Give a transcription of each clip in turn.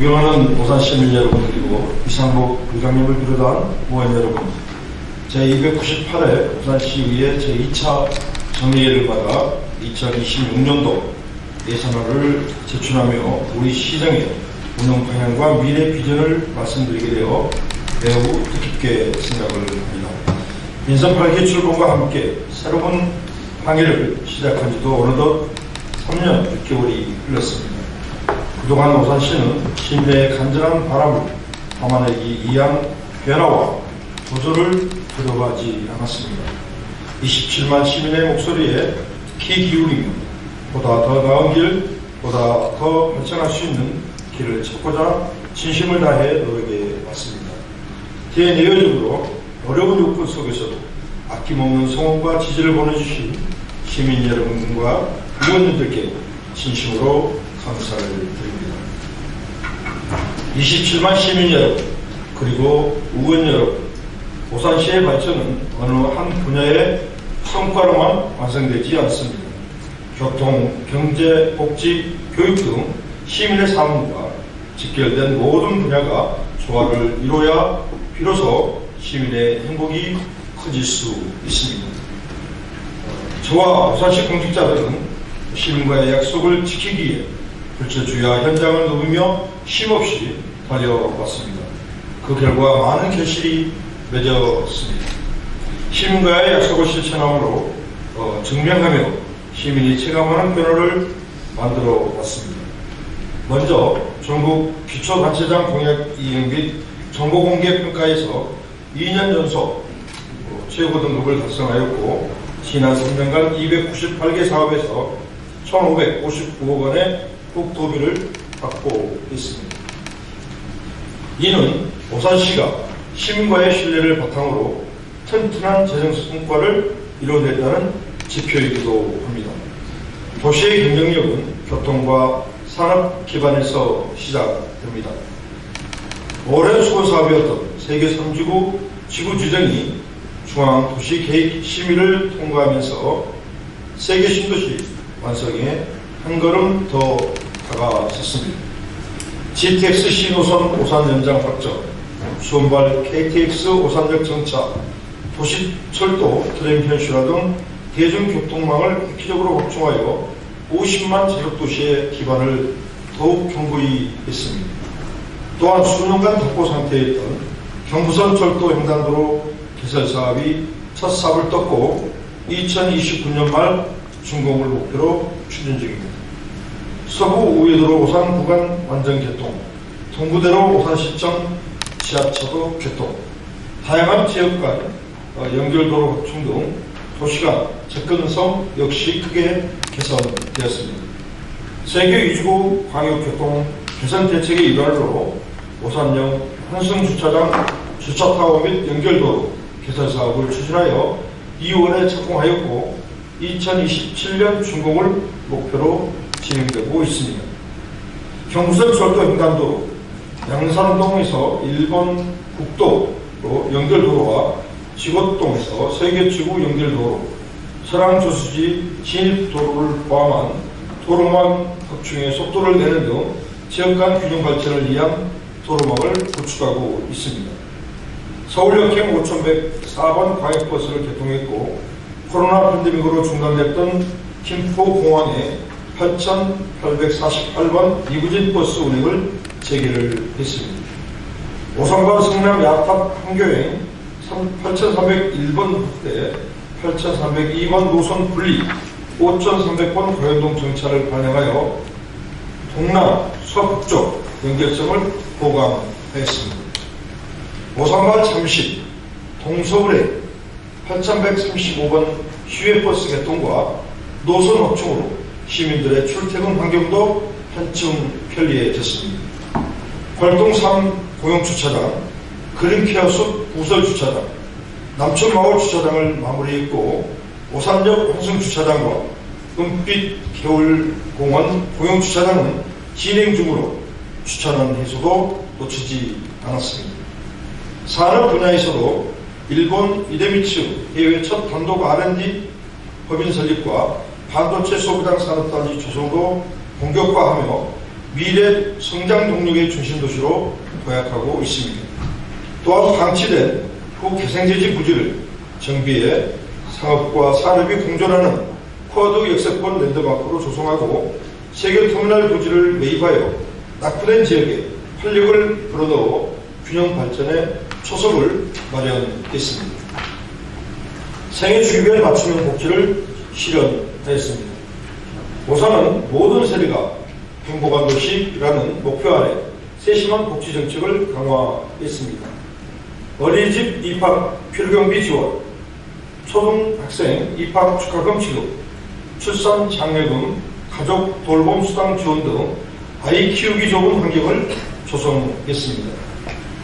존경하는 오산 시민 여러분 그리고 이상복 부장님을 비롯한 의원 여러분 제298회 오산시의회 제2차 정의회를 받아 2026년도 예산안을 제출하며 우리 시정의 운영 방향과 미래 비전을 말씀드리게 되어 매우 뜻깊게 생각을 합니다. 인선 8기 출범과 함께 새로운 항해를 시작한 지도 어느덧 3년 6개월이 흘렀습니다. 그동안 오산시는 시민의 간절한 바람을 담아내기 위한 변화와 도전을 들어가지 않았습니다. 27만 시민의 목소리에 키 기울이며 보다 더 나은 길, 보다 더 발전할 수 있는 길을 찾고자 진심을 다해 노력해 왔습니다. 대내외적으로 어려운 요건 속에서도 아낌없는 성원과 지지를 보내주신 시민 여러분과 의원님들께 진심으로 감사를 드립니다. 27만 시민 여러분, 그리고 의원 여러분, 오산시의 발전은 어느 한 분야의 성과로만 완성되지 않습니다. 교통, 경제, 복지, 교육 등 시민의 삶과 직결된 모든 분야가 조화를 이루어야 비로소 시민의 행복이 커질 수 있습니다. 저와 오산시 공직자들은 시민과의 약속을 지키기 위해 불철주야 현장을 누비며 쉼없이 달려왔습니다. 그 결과 많은 결실이 맺었습니다. 시민과의 약속을 실천함으로 어, 증명하며 시민이 체감하는 변화를 만들어 왔습니다. 먼저 전국 기초단체장 공약 이행 및 정보 공개 평가에서 2년 연속 어, 최고 등급을 달성하였고 지난 3년간 298개 사업에서 1,559억 원의 국 도비를 받고 있습니다. 이는 오산시가 시민과의 신뢰를 바탕으로 튼튼한 재정 성과를 이뤄냈다는 지표이기도 합니다. 도시의 경쟁력은 교통과 산업 기반에서 시작됩니다. 오랜 수고 사업이었던 세계 3지구 지구 지정이 중앙 도시 계획 심의를 통과하면서 세계 신도시 완성에 한 걸음 더 다가섰습니다. GTX 신호선 오산 연장 확정, 수원발 KTX 오산역 정차, 도시철도 트램 현실화 등 대중교통망을 획기적으로 확충하여 50만 제적도시의 기반을 더욱 견고히 했습니다. 또한 수년간 덮고 상태였던 경부선 철도 횡단도로 개설 사업이 첫 삽을 떴고 2029년 말 준공을 목표로 추진 중입니다. 서부 우회도로 오산 구간 완전 개통, 동구대로 오산시청 지하차도 개통, 다양한 지역 간 어, 연결도로 확충 등 도시간 접근성 역시 크게 개선되었습니다. 세계 2주국 광역교통 개선 대책의 일환으로 오산역 환승주차장 주차타워 및 연결도로 개선 사업을 추진하여 2월에 착공하였고 2027년 준공을 목표로 진행되고 있습니다. 경부선 철도 횡단도로 양산동에서 일본 국도로 연결도로와 지곡동에서 세계지구 연결도로 서랑저수지 진입도로를 포함한 도로망 확충의 속도를 내는 등 지역 간 균형 발전을 위한 도로망을 구축하고 있습니다. 서울역행 5104번 광역버스를 개통했고 코로나 팬데믹으로 중단됐던 김포공항에 8,848번 이구진 버스 운행을 재개를 했습니다. 오산과 성남 야탑 한교행 8,301번 확대, 8,302번 노선 분리, 5,300번 고현동 정차를 반영하여 동남, 서북쪽 연결성을 보강했습니다. 오산과 잠실, 동서울에 8,135번 휴게버스 개통과 노선 확충으로 시민들의 출퇴근 환경도 한층 편리해졌습니다. 활동 3 공영 주차장, 그린케어 숲 부설 주차장, 남천마을 주차장을 마무리했고 오산역 환승 주차장과 은빛 겨울공원 공영 주차장은 진행 중으로 주차는 해소도 놓치지 않았습니다. 산업 분야에서도 일본 이데미츠 해외 첫 단독 R&D 법인 설립과 반도체 소비당 산업단지 조성도 본격화하며 미래 성장 동력의 중심 도시로 도약하고 있습니다. 또한 방치된 후 개생제지 부지를 정비해 상업과 산업이 공존하는 쿼드 역세권 랜드마크로 조성하고 세계 터미널 부지를 매입하여 낙후된 지역에 활력을 불어넣어 균형 발전의 초석을 마련했습니다. 생애 주기별 맞춤형 복지를 실현 하였습니다. 오산은 모든 세대가 행복한 도시라는 목표 아래 세심한 복지 정책을 강화했습니다. 어린이집 입학 필경비 지원, 초등학생 입학 축하금 지급, 출산 장려금, 가족 돌봄 수당 지원 등 아이 키우기 좋은 환경을 조성했습니다.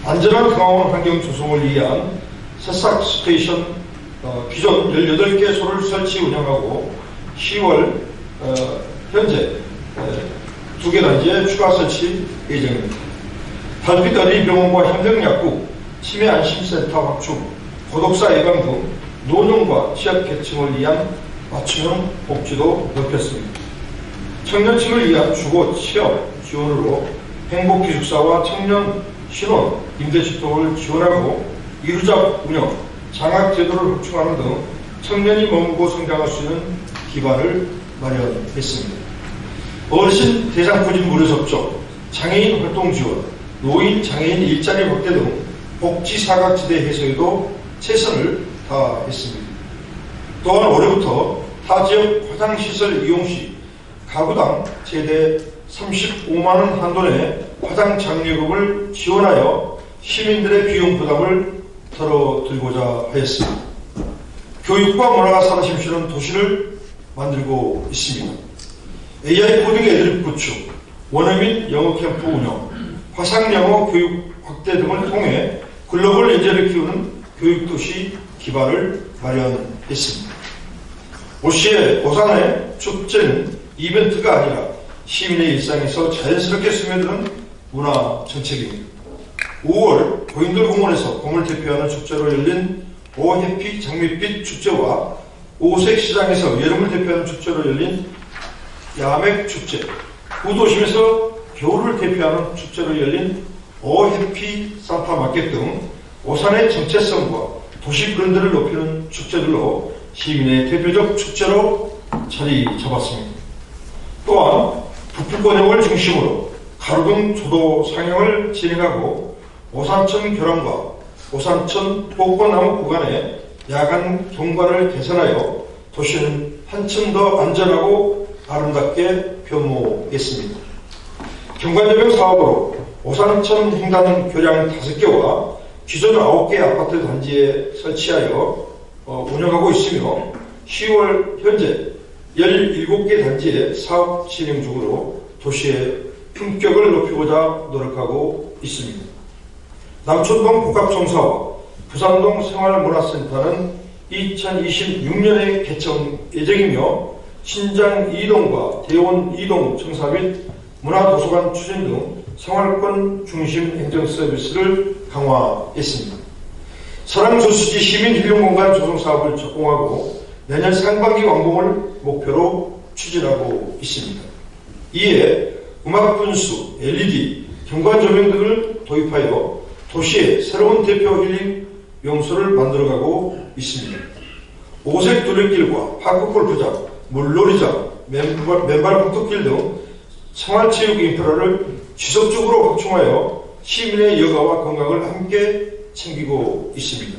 안전한 강원 환경 조성을 위한 새싹 스테이션 어, 기존 18개 소를 설치 운영하고 10월 어, 현재 두 개 단지에 추가 설치 예정입니다. 달빛 어린이병원과 현대약국, 치매 안심센터 확충, 고독사 예방 등 노년과 취약계층을 위한 맞춤형 복지도 넓혔습니다. 청년층을 위한 주거 취업 지원으로 행복기숙사와 청년 신혼 임대주택을 지원하고 이루잡 운영, 장학제도를 확충하는 등 청년이 머물고 성장할 수 있는 기반을 마련했습니다. 어르신 대상포진 무료 접촉, 장애인 활동 지원, 노인 장애인 일자리 확대 등 복지 사각지대 해소에도 최선을 다했습니다. 또한 올해부터 타 지역 화장시설 이용 시 가구당 최대 35만 원 한도 내 화장 장려금을 지원하여 시민들의 비용 부담을 덜어들고자 하였습니다. 교육과 문화가 살아 심쉬는 도시를 만들고 있습니다. AI 코딩 애드립 구축, 원어민 영어 캠프 운영, 화상 영어 교육 확대 등을 통해 글로벌 인재를 키우는 교육도시 기반을 마련했습니다. 올시의 오산의 축제는 이벤트가 아니라 시민의 일상에서 자연스럽게 스며드는 문화 정책입니다. 5월 고인돌 공원에서 봄을 대표하는 축제로 열린 오해피 장밋빛 축제와 오색 시장에서 여름을 대표하는 축제로 열린 야맥 축제, 구도심에서 겨울을 대표하는 축제로 열린 오해피 산타 마켓 등 오산의 정체성과 도시 브랜드를 높이는 축제들로 시민의 대표적 축제로 자리 잡았습니다. 또한 북부권역을 중심으로 가로등 조도 상영을 진행하고 오산천 교량과 오산천 복권나무 구간의 야간 경관을 개선하여 도시는 한층 더 안전하고 아름답게 변모했습니다. 경관조명 사업으로 오산천 횡단 교량 5개와 기존 9개 아파트 단지에 설치하여 어, 운영하고 있으며 10월 현재 17개 단지의 사업 진행 중으로 도시의 품격을 높이고자 노력하고 있습니다. 남촌동 복합청사와 부산동 생활문화센터는 2026년에 개청 예정이며 신장 2동과 대원 2동 청사 및 문화도서관 추진 등 생활권 중심 행정 서비스를 강화했습니다. 사랑조수지 시민휴양공간 조성 사업을 적공하고 내년 상반기 완공을 목표로 추진하고 있습니다. 이에 음악 분수, LED, 경관 조명 등을 도입하여 도시의 새로운 대표 힐링 명소를 만들어가고 있습니다. 오색 둘레길과 파크 골프장, 물놀이장, 맨발, 맨발 북토길 등 생활체육 인프라를 지속적으로 확충하여 시민의 여가와 건강을 함께 챙기고 있습니다.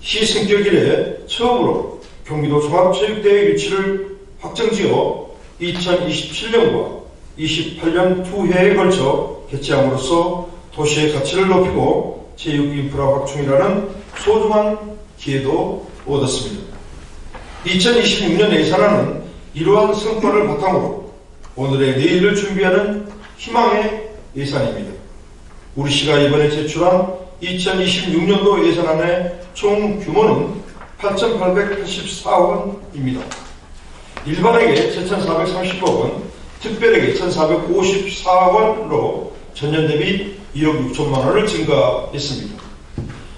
시 성격 이래 처음으로 경기도 종합체육대회 위치를 확정지어 2027년과 28년 두 해에 걸쳐 개최함으로써 도시의 가치를 높이고 체육 인프라 확충이라는 소중한 기회도 얻었습니다. 2026년 예산안은 이러한 성과를 바탕으로 오늘의 내일을 준비하는 희망의 예산입니다. 우리 시가 이번에 제출한 2026년도 예산안의 총 규모는 8,884억 원입니다. 일반에게 7,430억 원, 특별에게 1,454억 원으로 전년 대비 1억 6천만 원을 증가했습니다.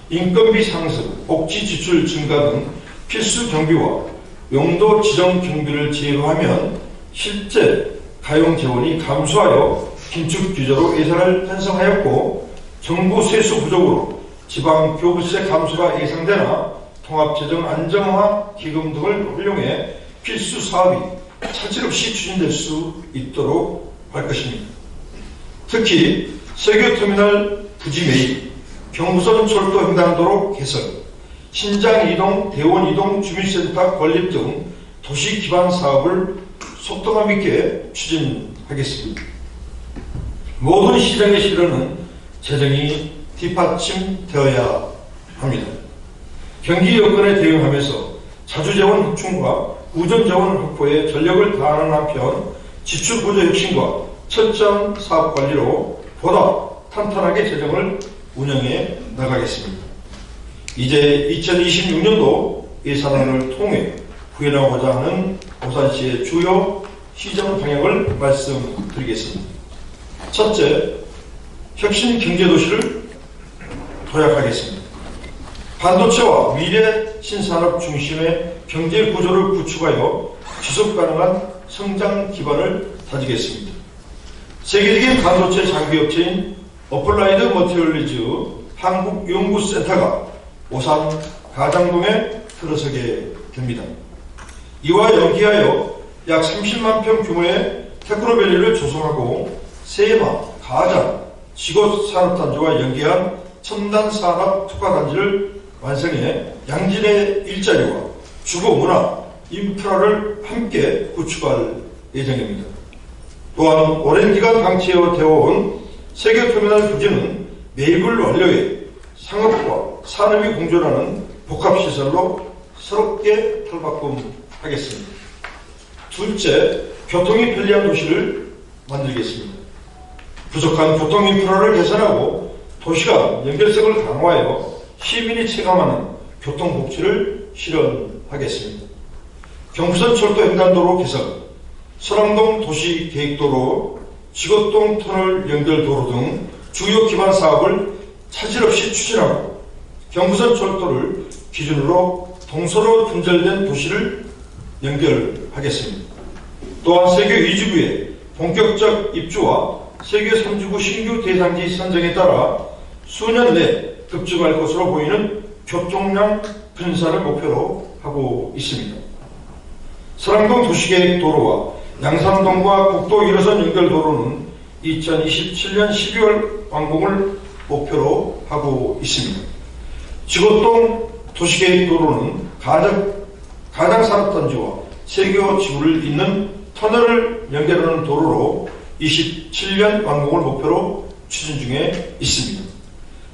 인건비 상승, 복지 지출 증가 등 필수 경비와 용도 지정 경비를 제외하면 실제 가용 재원이 감소하여 긴축 규제로 예산을 편성하였고 정부 세수 부족으로 지방 교부세 감소가 예상되나 통합재정 안정화 기금 등을 활용해 필수 사업이 차질 없이 추진될 수 있도록 할 것입니다. 특히 세교터미널 부지 매입, 경부선 철도 횡단도로 개선, 신장 이동, 대원 이동 주민센터 건립 등 도시 기반 사업을 속도감 있게 추진하겠습니다. 모든 시장의 실현은 재정이 뒷받침되어야 합니다. 경기 여건에 대응하면서 자주재원 확충과 우전재원 확보에 전력을 다하는 한편 지출구조 혁신과 철저한 사업 관리로 보다 탄탄하게 재정을 운영해 나가겠습니다. 이제 2026년도 예산안을 통해 구현하고자 하는 오산시의 주요 시정 방향을 말씀드리겠습니다. 첫째, 혁신 경제도시를 도약하겠습니다. 반도체와 미래 신산업 중심의 경제 구조를 구축하여 지속 가능한 성장 기반을 다지겠습니다. 세계적인 반도체 장비업체인 어플라이드 머티리얼리즈 한국연구센터가 오산 가장동에 들어서게 됩니다. 이와 연계하여 약 30만 평 규모의 테크노밸리를 조성하고 세마, 가장, 지구 산업단지와 연계한 첨단 산업 특화단지를 완성해 양질의 일자리와 주거 문화, 인프라를 함께 구축할 예정입니다. 또한 오랜 기간 방치되어 온 세계터미널 부지는 매입을 완료해 상업과 산업이 공존하는 복합시설로 새롭게 탈바꿈하겠습니다. 둘째, 교통이 편리한 도시를 만들겠습니다. 부족한 교통 인프라를 개선하고 도시간 연결성을 강화하여 시민이 체감하는 교통복지를 실현하겠습니다. 경부선 철도 횡단도로 개선, 설암동 도시계획도로, 지곡동 터널 연결도로 등 주요 기반 사업을 차질 없이 추진하고 경부선 철도를 기준으로 동서로 분절된 도시를 연결하겠습니다. 또한 세계 위주부의 본격적 입주와 세계 3지구 신규 대상지 선정에 따라 수년 내 급증할 것으로 보이는 교통량 분산을 목표로 하고 있습니다. 서랑동 도시계획 도로와 양산동과 국도 1호선 연결 도로는 2027년 12월 완공을 목표로 하고 있습니다. 지곡동 도시계획 도로는 가장, 가장 산업단지와 세교 지구를 잇는 터널을 연결하는 도로로 27년 완공을 목표로 추진 중에 있습니다.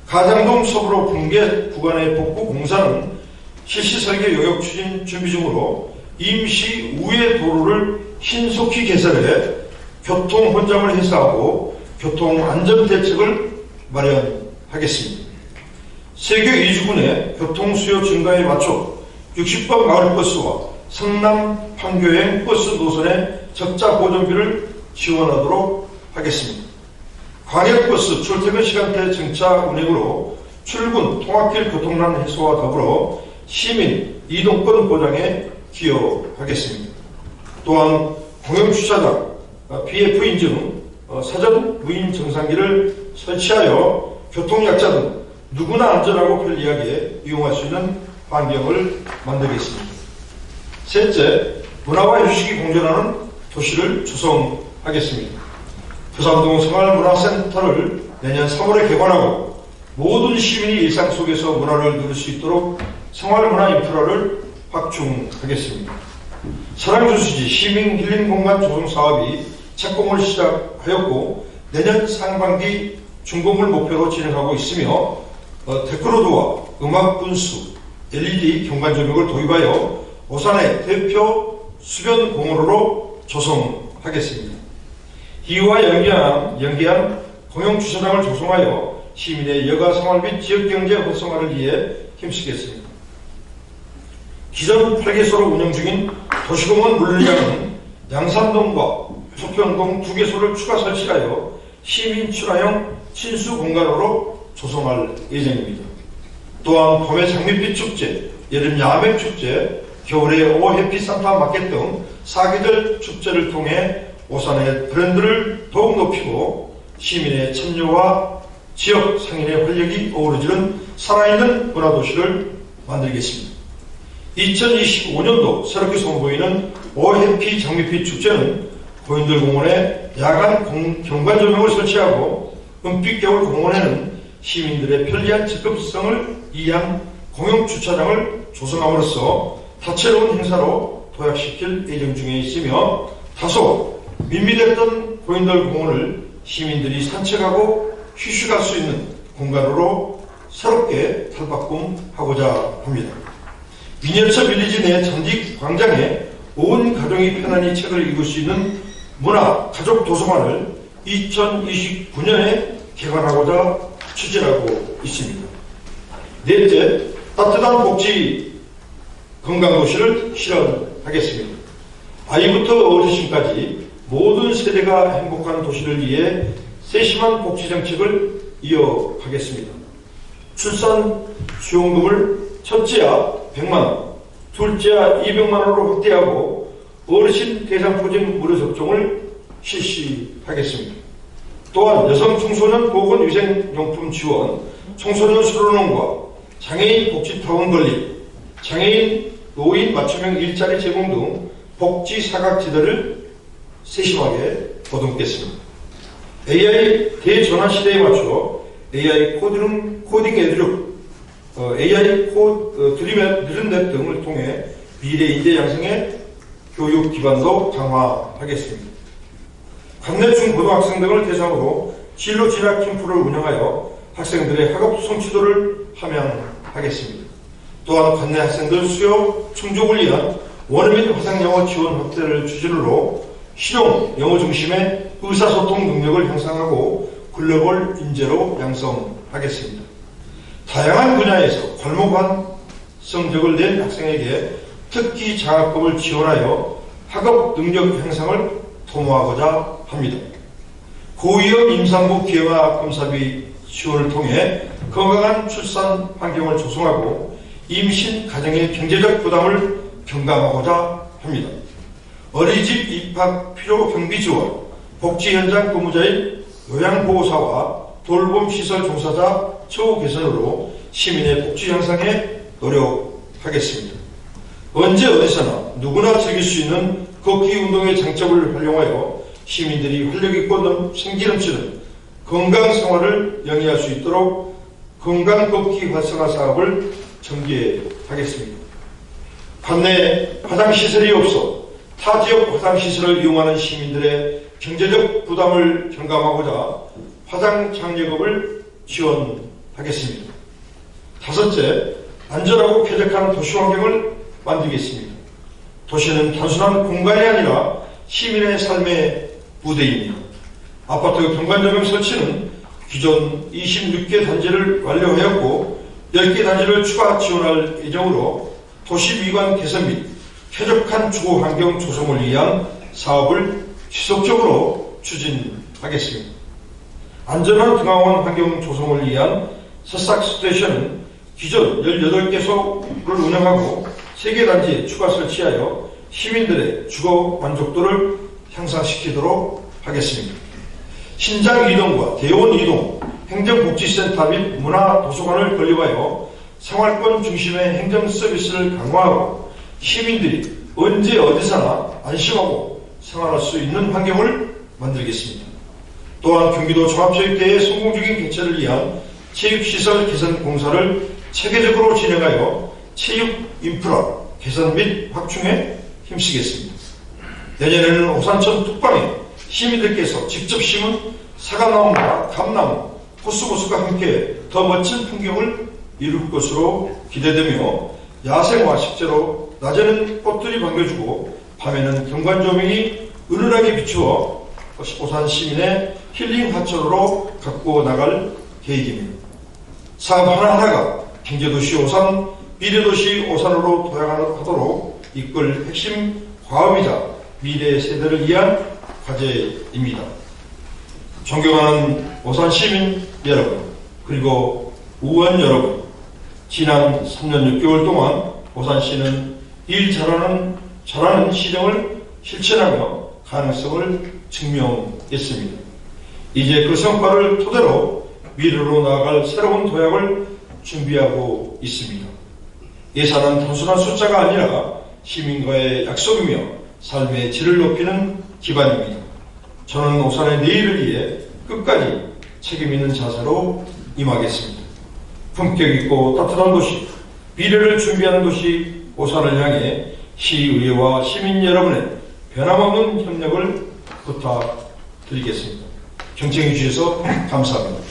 가장동 서부로 분계 구간의 복구 공사는 실시 설계 요역 추진 준비 중으로 임시 우회 도로를 신속히 개설해 교통 혼잡을 해소하고 교통 안전 대책을 마련하겠습니다. 세계 이주군의 교통 수요 증가에 맞춰 60번 마을버스와 성남 판교행 버스 노선의 적자 보전비를 지원하도록 하겠습니다. 광역버스 출퇴근 시간대 정차 운행으로 출근 통학길 교통난 해소와 더불어 시민 이동권 보장에 기여하겠습니다. 또한 공영 주차장 BF 인증 어, 사전 무인 정상기를 설치하여 교통약자 등 누구나 안전하고 편리하게 이용할 수 있는 환경을 만들겠습니다. 셋째, 문화와 휴식이 공존하는 도시를 조성하겠습니다. 부산동 생활문화센터를 내년 3월에 개관하고 모든 시민이 일상 속에서 문화를 누릴 수 있도록 생활문화 인프라를 확충하겠습니다. 사랑주수지 시민 힐링 공간 조성 사업이 착공을 시작하였고 내년 상반기 준공을 목표로 진행하고 있으며 어, 테크노드와 음악 분수, LED 경관 조명을 도입하여 오산의 대표 수변 공원으로 조성하겠습니다. 이와 연계한, 연계한 공영 주차장을 조성하여 시민의 여가 생활 및 지역 경제 활성화를 위해 힘쓰겠습니다. 기존 8개소로 운영 중인 도시공원 물리장은 양산동과 소평동 두 개소를 추가 설치하여 시민 출하형 친수 공간으로 조성할 예정입니다. 또한 봄에 장밋빛 축제, 여름 야맹 축제, 겨울에 오해피 산타 마켓 등 사계절 축제를 통해 오산의 브랜드를 더욱 높이고 시민의 참여와 지역 상인의 활력이 어우러지는 살아있는 문화도시를 만들겠습니다. 2025년도 새롭게 선보이는 오해피 장미빛 축제는 고인들공원에 야간 공- 경관 조명을 설치하고 은빛 겨울 공원에는 시민들의 편리한 접근성을 이해한 공영 주차장을 조성함으로써 다채로운 행사로 도약시킬 예정 중에 있으며 다소 밋밋했던 고인들 공원을 시민들이 산책하고 휴식할 수 있는 공간으로 새롭게 탈바꿈하고자 합니다. 민열차 빌리지 내 잔디 광장에 온 가정이 편안히 책을 읽을 수 있는 문화 가족 도서관을 2029년에 개관하고자 추진하고 있습니다. 넷째, 따뜻한 복지 건강도시를 실현하겠습니다. 아이부터 어르신까지 모든 세대가 행복한 도시를 위해 세심한 복지 정책을 이어가겠습니다. 출산 수용금을 첫째야 100만 원, 둘째야 200만 원으로 확대하고 어르신 대상 포진 무료 접종을 실시하겠습니다. 또한 여성 청소년 보건위생용품 지원, 청소년 수로농과 장애인 복지타운 건립, 장애인 노인 맞춤형 일자리 제공 등 복지 사각지대를 세심하게 보듬겠습니다. AI 대전환 시대에 맞춰 AI 코딩, 코딩 에듀, 어, AI 코 어, 드림앱, 느른넷 등을 통해 미래 인재 양성의 교육 기반도 강화하겠습니다. 관내 중 고등학생 등을 대상으로 진로 진학 캠프를 운영하여 학생들의 학업 성취도를 함양하겠습니다. 또한 관내 학생들 수요 충족을 위한 원어 및 화상 영어 지원 확대를 추진으로 실용 영어 중심의 의사소통 능력을 향상하고 글로벌 인재로 양성하겠습니다. 다양한 분야에서 괄목한 성적을 낸 학생에게 특기 장학금을 지원하여 학업 능력 향상을 도모하고자 합니다. 고위험 임산부 검사비 지원을 통해 건강한 출산 환경을 조성하고 임신 가정의 경제적 부담을 경감하고자 합니다. 어린이집 입학 필요 경비 지원, 복지 현장 근무자인 요양보호사와 돌봄시설 종사자 처우 개선으로 시민의 복지 향상에 노력하겠습니다. 언제 어디서나 누구나 즐길 수 있는 걷기 운동의 장점을 활용하여 시민들이 활력있고 넘- 생기 넘치는 건강 생활을 영위할 수 있도록 건강 걷기 활성화 사업을 전개하겠습니다. 관내 화장시설이 없어 타 지역 화장시설을 이용하는 시민들의 경제적 부담을 경감하고자 화장 장려금을 지원 하겠습니다. 다섯째, 안전하고 쾌적한 도시 환경을 만들겠습니다. 도시는 단순한 공간이 아니라 시민의 삶의 무대입니다. 아파트 경관조명 설치는 기존 26개 단지를 완료하였고 10개 단지를 추가 지원할 예정으로 도시 미관 개선 및 쾌적한 주거 환경 조성을 위한 사업을 지속적으로 추진하겠습니다. 안전한 등하원 환경 조성을 위한 새싹 스테이션은 기존 18개소를 운영하고 3개 단지에 추가 설치하여 시민들의 주거 만족도를 향상시키도록 하겠습니다. 신장 이동과 대원 이동, 행정복지센터 및 문화도서관을 건립하여 생활권 중심의 행정 서비스를 강화하고 시민들이 언제 어디서나 안심하고 생활할 수 있는 환경을 만들겠습니다. 또한 경기도 종합체육대회 성공적인 개최를 위한 체육시설 개선 공사를 체계적으로 진행하여 체육 인프라 개선 및 확충에 힘쓰겠습니다. 내년에는 오산천 뚝방에 시민들께서 직접 심은 사과나무와 감나무, 코스모스가 함께 더 멋진 풍경을 이룰 것으로 기대되며 야생화 식재로 낮에는 꽃들이 반겨주고 밤에는 경관 조명이 은은하게 비추어 오산 시민의 힐링 하천으로 갖고 나갈 계획입니다. 사업 하나하나가 경제도시 오산, 미래도시 오산으로 도약하도록 이끌 핵심 과업이자 미래 세대를 위한 과제입니다. 존경하는 오산 시민 여러분, 그리고 의원 여러분, 지난 3년 6개월 동안 오산시는 일 잘하는, 잘하는 시정을 실천하며 가능성을 증명했습니다. 이제 그 성과를 토대로 미래로 나아갈 새로운 도약을 준비하고 있습니다. 예산은 단순한 숫자가 아니라 시민과의 약속이며 삶의 질을 높이는 기반입니다. 저는 오산의 내일을 위해 끝까지 책임 있는 자세로 임하겠습니다. 품격 있고 따뜻한 도시, 미래를 준비하는 도시 오산을 향해 시의회와 시민 여러분의 변함없는 협력을 부탁드리겠습니다. 경청해 주셔서 감사합니다.